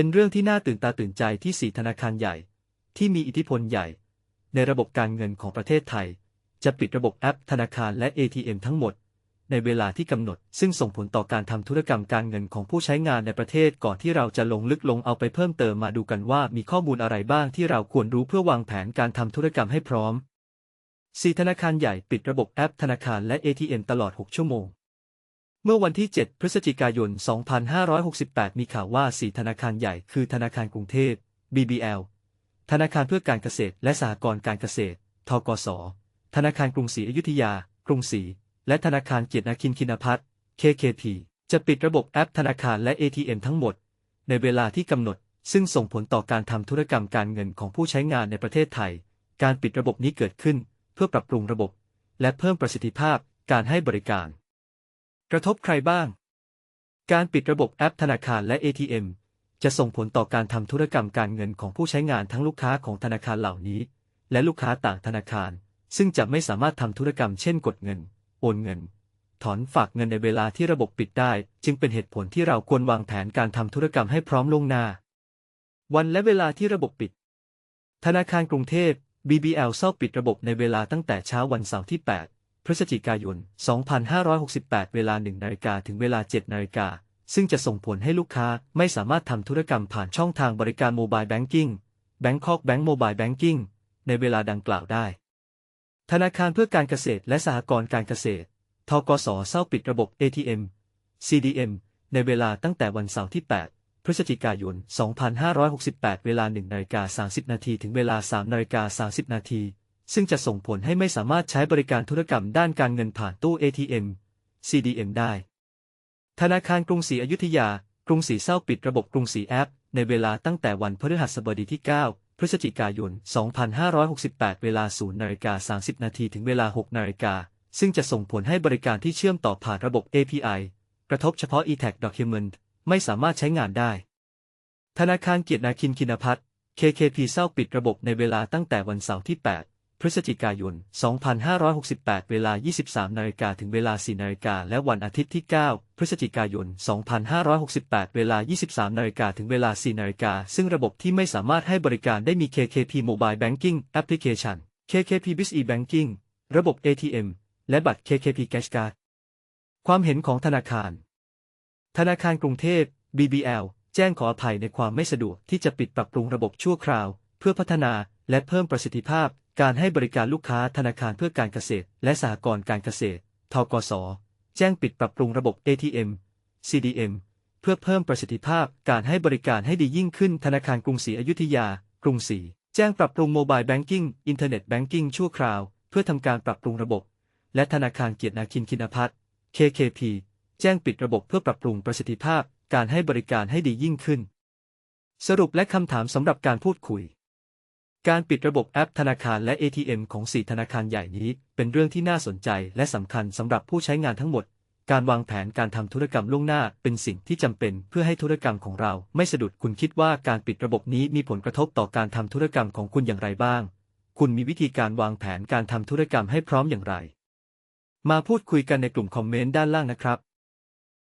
เป็นเรื่องที่น่าตื่นตาตื่นใจที่สี่ธนาคารใหญ่ ที่มีอิทธิพลใหญ่ ในระบบการเงินของประเทศไทย จะปิดระบบแอปธนาคารและ ATM ทั้งหมด ในเวลาที่กำหนด ซึ่งส่งผลต่อการทำธุรกรรมการเงินของผู้ใช้งานในประเทศก่อนที่เราจะลงลึกลงเอาไปเพิ่มเติมมาดูกันว่ามีข้อมูลอะไรบ้างที่เราควรรู้เพื่อวางแผนการทำธุรกรรมให้พร้อม4ธนาคารใหญ่ปิดระบบแอปธนาคารและ ATM ตลอด 6 ชั่วโมง มื่อวันที่ 7 พฤศจิกายน 2568 มีข่าวว่า 4 ธนาคารใหญ่คือธนาคารกรุงเทพ BBL ธนาคารเพื่อการเกษตรและสหกรณ์การเกษตร ทกส ธนาคารกรุงศรีอยุธยา กรุงศรี และธนาคารเกียรตินาคินคินพัฒน์ KKP จะปิดระบบแอปธนาคารและ ATM ทั้งหมด ในเวลาที่กำหนด ซึ่งส่งผลต่อการทำธุรกรรมการเงินของผู้ใช้งานในประเทศไทย การปิดระบบนี้เกิดขึ้น เพื่อปรับปรุงระบบ และเพิ่มประสิทธิภาพการให้บริการ กระทบใครบ้าง การปิดระบบแอปธนาคารและ ATM จะส่งผลต่อการทำธุรกรรมการเงินของผู้ใช้งานทั้งลูกค้าของธนาคารเหล่านี้ และลูกค้าต่างธนาคาร ซึ่งจะไม่สามารถทำธุรกรรมเช่นกดเงิน โอนเงิน ถอนฝากเงินในเวลาที่ระบบปิดได้ จึงเป็นเหตุผลที่เราควรวางแผนการทำธุรกรรมให้พร้อมล่วงหน้า วันและเวลาที่ระบบปิด ธนาคารกรุงเทพ BBL เศร้าปิดระบบในเวลาตั้งแต่เช้าวันเสาร์ที่ 8 พฤศจิกายน 2568 เวลา 1นาฬิกาถึงเวลา 7นาฬิกา ซึ่งจะส่งผลให้ลูกค้าไม่สามารถทำธุรกรรมผ่านช่องทางบริการโมบายแบงกิ้ง Bangkok Bank Mobile Banking ในเวลาดังกล่าวได้ ธนาคารเพื่อการเกษตรและสหกรณ์การเกษตร ทกสเศร้าปิดระบบ ATM CDM ในเวลาตั้งแต่วันเสาร์ที่ 8 พฤศจิกายน 2568 เวลา 1นาฬิกา30 นาทีถึงเวลา 3นาฬิกา30 นาที ซึ่งจะส่งผลให้ไม่สามารถใช้บริการธุรกรรมด้านการเงินผ่านตู้ ATM CDM ได้ ธนาคารกรุงศรีอยุธยา กรุงศรีเศร้าปิดระบบกรุงศรีแอป ในเวลาตั้งแต่วันพฤหัสบดีที่ 9 พฤศจิกายน 2568 เวลา 0นาฬิกา30 นาทีถึงเวลา 6นาฬิกา ซึ่งจะส่งผลให้บริการที่เชื่อมต่อผ่านระบบ API กระทบเฉพาะ e-tag document ไม่สามารถใช้งานได้ ธนาคารเกียรตินาคินคินพัฒน์ KKP เศร้าปิดระบบในเวลาตั้งแต่วันเสาร์ที่ 8 พฤศจิกายน 2568 เวลา 23 นาฬิกาถึงเวลา 4 นาฬิกา และวันอาทิตย์ที่ 9 พฤศจิกายน 2568 เวลา 23 นาฬิกาถึงเวลา 4 นาฬิกา ซึ่งระบบที่ไม่สามารถให้บริการได้มี KKP Mobile Banking Application KKP Biz e-Banking ระบบ ATM และบัตร KKP Cash Card ความเห็นของธนาคาร ธนาคารกรุงเทพ BBL แจ้งขออภัยในความไม่สะดวกที่จะปิดปรับปรุงระบบชั่วคราว เพื่อพัฒนาและเพิ่มประสิทธิภาพ การให้บริการลูกค้าธนาคารเพื่อการเกษตร และสหกรณ์การเกษตร ทกส แจ้งปิดปรับปรุงระบบ ATM CDM เพื่อเพิ่มประสิทธิภาพการให้บริการให้ดียิ่งขึ้นธนาคารกรุงศรีอยุธยา กรุงศรีแจ้งปรับปรุงโมบายแบงกิ้งอินเทอร์เน็ตแบงกิ้งชั่วคราว เพื่อทำการปรับปรุงระบบ และธนาคารเกียรตินาคินคินพัฒน์ KKP แจ้งปิดระบบเพื่อปรับปรุงประสิทธิภาพการให้บริการให้ดียิ่งขึ้น สรุปและคำถามสำหรับการพูดคุย การปิดระบบแอปธนาคารและ ATM ของ 4 ธนาคารใหญ่นี้ เป็นเรื่องที่น่าสนใจและสำคัญสำหรับผู้ใช้งานทั้งหมด การวางแผนการทำธุรกรรมล่วงหน้าเป็นสิ่งที่จำเป็นเพื่อให้ธุรกรรมของเราไม่สะดุดคุณคิดว่าการปิดระบบนี้มีผลกระทบต่อการทำธุรกรรมของคุณอย่างไรบ้าง คุณมีวิธีการวางแผนการทำธุรกรรมให้พร้อมอย่างไร มาพูดคุยกันในกลุ่มคอมเมนต์ด้านล่างนะครับ